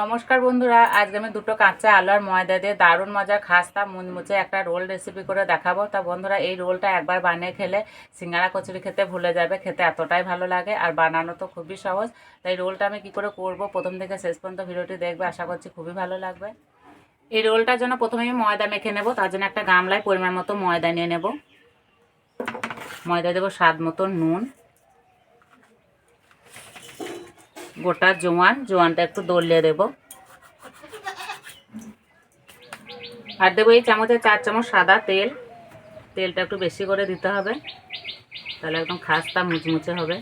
নমস্কার বন্ধুরা, আজকে আমি দুটো কাঁচা আলু আর ময়দা দিয়ে দারুণ মজার খাস্তা মুচমুচে একটা রোল রেসিপি করে দেখাবো। তা বন্ধুরা, এই রোলটা একবার বানিয়ে খেলে সিঙ্গারা কচুরি খেতে ভুলে যাবে, খেতে এতটাই ভালো লাগে আর বানানো তো খুবই সহজ। তাই রোলটা আমি কি করে করব? প্রথম থেকে শেষ পর্যন্ত ভিডিওটি দেখবে, আশা করছি খুবই ভালো লাগবে। এই রোলটার জন্য প্রথমে আমি ময়দা মেখে নেব, তার জন্য একটা গামলায় পরিমাণ মতো ময়দা নিয়ে নেব। ময়দা দেবো স্বাদ মতো নুন। গোটা জোয়ান, জোয়ানটা একটু দলিয়ে দেব। আর দেবো এই চামচে চার চামচ সাদা তেল। তেলটা একটু বেশি করে দিতে হবে। তাহলে একদম খাস্তা মুচমুচে হবে।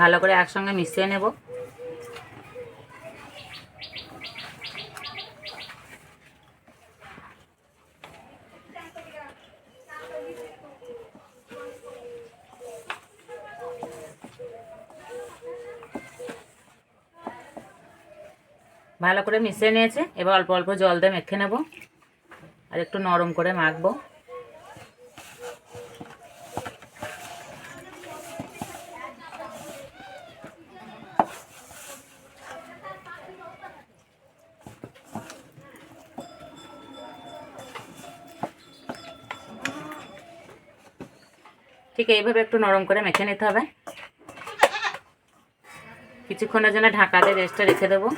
ভালো করে একসঙ্গে মিশিয়ে নেব। ভালো করে মিশিয়ে নিয়েছে। এবার অল্প অল্প জল দিয়ে মেখে নেব। আর একটু নরম করে মাখবো। ঠিক এইভাবে একটু নরম করে মেখে নিতে হবে। কিছুক্ষণের জন্য ঢাকা দিয়ে রেস্টে রেখে দেবো।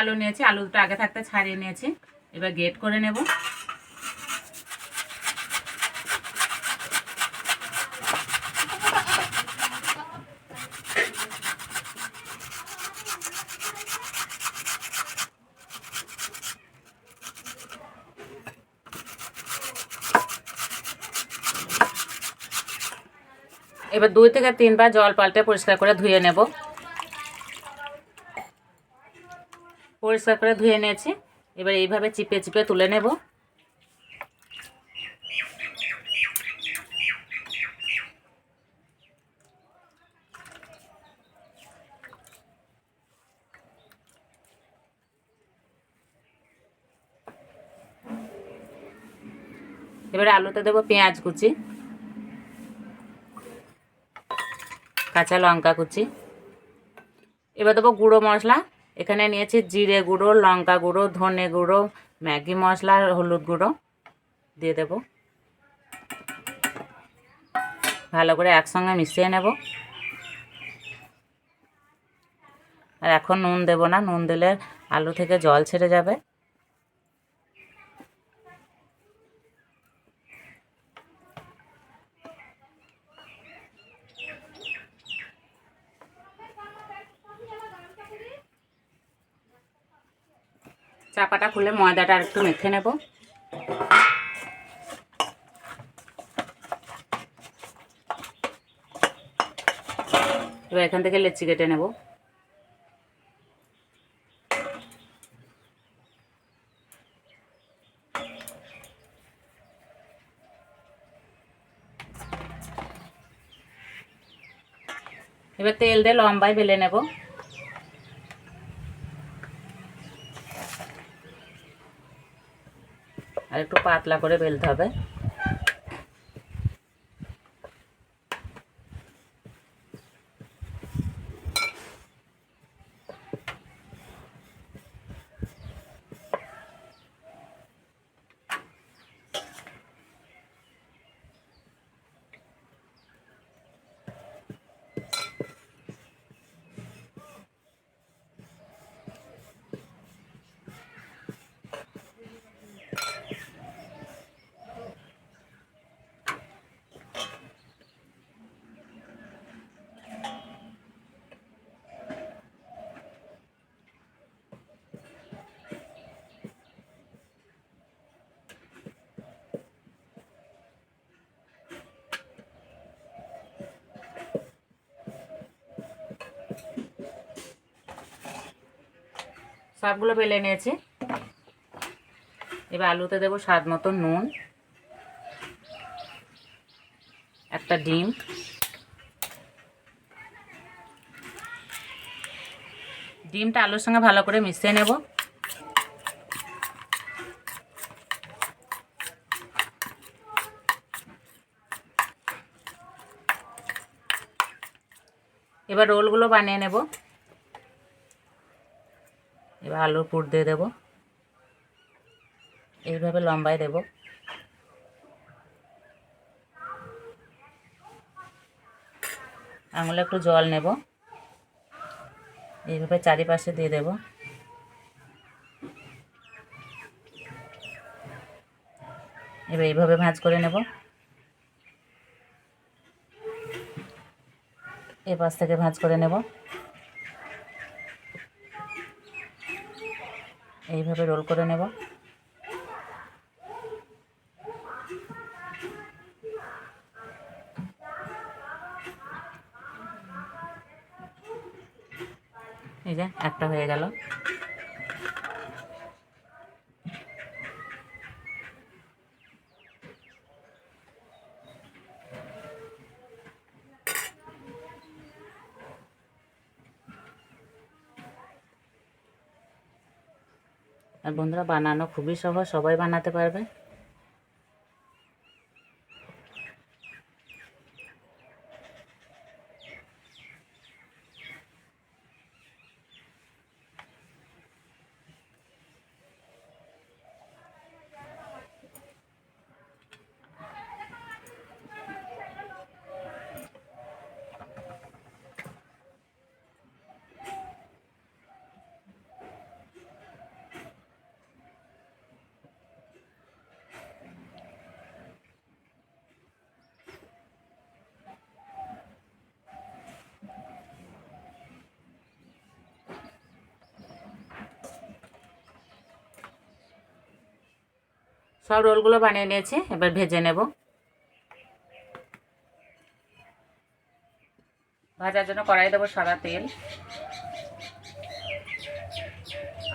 আলু নিয়েছি আলু দুটো আগে থাকতে ছাড়িয়ে নিয়েছি। এবার গেট করে নেব। এবার দুই থেকে তিনবার জল পাল্টে পরিষ্কার করে ধুয়ে নেব। পরিষ্কার করে ধুয়ে নিয়েছি। এবার এইভাবে চিপে চিপে তুলে নেব। এবারে আলুতে দেবো পেঁয়াজ কুচি, কাঁচা লঙ্কা কুচি। এবার দেবো গুঁড়ো মশলা এখানে নিয়েছি জিরে গুঁড়ো, লঙ্কা গুঁড়ো, ধনে গুঁড়ো, ম্যাগি মশলা, হলুদ গুঁড়ো দিয়ে দেব। ভালো করে একসঙ্গে মিশিয়ে নেব। আর এখন নুন দেব না, নুন দিলে আলু থেকে জল ছেড়ে যাবে। চাপাটা খুলে ময়দাটা আর একটু মেখে নেব। এবার এখান থেকে লেচি কেটে নেব। এবার তেল দিয়ে লম্বাই বেলে নেব। আর একটু পাতলা করে বেলতে হবে। সবগুলো বেলে নিয়েছি। এবার আলুতে দেবো স্বাদ মতো নুন, একটা ডিম। ডিমটা আলুর সঙ্গে ভালো করে মিশিয়ে নেব। এবার রোলগুলো বানিয়ে নেব। আলুর পুর দিয়ে দেবো। এইভাবে লম্বায় দেব। আঙুলে একটু জল নেব। এইভাবে চারিপাশে দিয়ে দেব। এবার এইভাবে ভাঁজ করে নেব। এ পাশ থেকে ভাঁজ করে নেব। এইভাবে রোল করে নেব। এই যে একটা হয়ে গেল। আর বন্ধুরা বানানো খুবই সহজ সবাই বানাতে পারবে। সব রোলগুলো বানিয়ে নিয়েছি, এবার ভেজে নেব। ভাজার জন্য কড়াই দেবো সাদা তেল।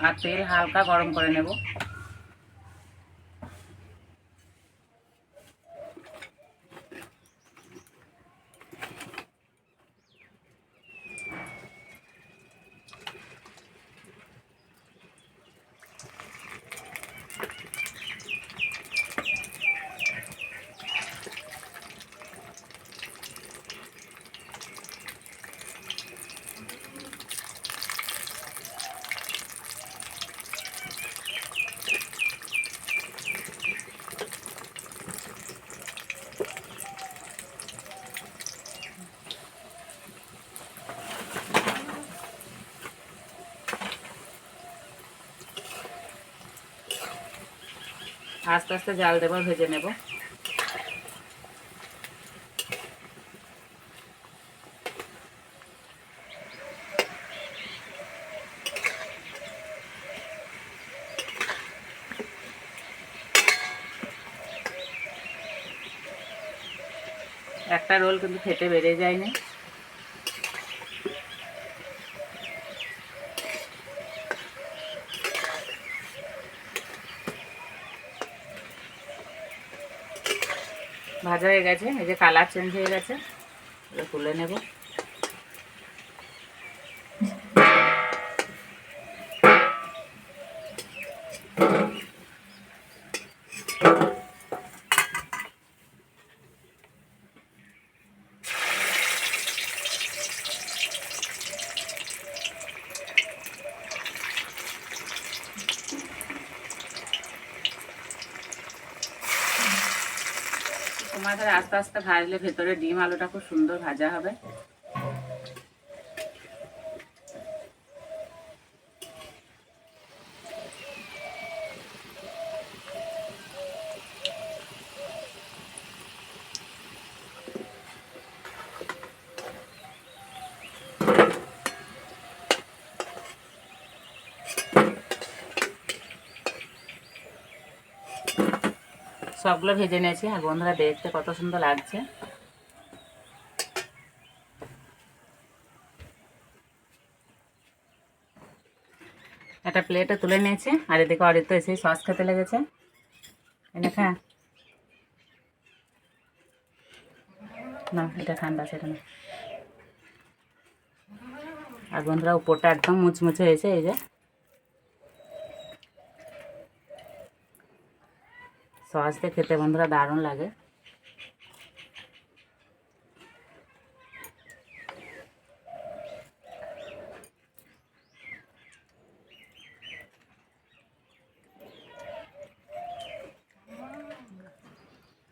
আর তেল হালকা গরম করে নেব। আস্তে আস্তে জাল দেবো ভেজে নেব। একটা রোল কিন্তু ফেটে বেড়ে যায়নি। ভাজা হয়ে গেছে এই যে কালার চেঞ্জ হয়ে গেছে তুলে নেব। তোমাদের আস্তে আস্তে ভাজলে ভেতরে ডিম আলুটা খুব সুন্দর ভাজা হবে। সবগুলো ভেজে নিয়েছি। আর বন্ধুরা দেখতে কত সুন্দর লাগছে। একটা প্লেটে তুলে নিয়েছি। আর এদিকে অরিত এসে সস খেতে লেগেছে। এনে খা না, এটা ঠান্ডা, সেটা না। আর বন্ধুরা উপরটা একদম মুচমুচে হয়েছে, এই যে। সহজতে খেতে বন্ধুরা দারুণ লাগে।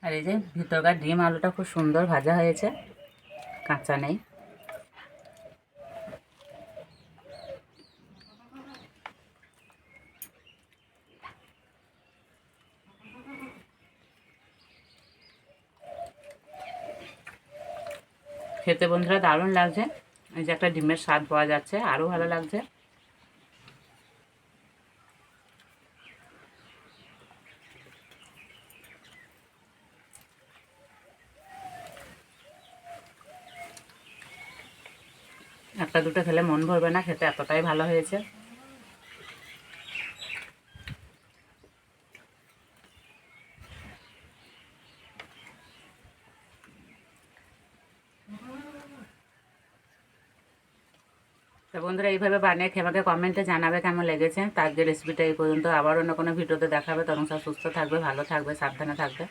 আর এই যে ভিতরকার ডিম আলুটা খুব সুন্দর ভাজা হয়েছে, কাঁচা নেই। খেতে বন্ধুরা দারুণ লাগছে। এই যে একটা ডিমের স্বাদ পাওয়া যাচ্ছে আরও ভালো লাগছে। একটা দুটো খেলে মন ভরবে না, খেতে এতটাই ভালো হয়েছে। তো বন্ধুরা, এইভাবে বানিয়ে খেয়ে আমাকে কমেন্টে জানাবে কেমন লেগেছে। তার যে রেসিপিটা এই পর্যন্ত। আবার অন্য কোনো ভিডিওতে দেখাবে। তখন সব সুস্থ থাকবে, ভালো থাকবে, সাবধানে থাকবে।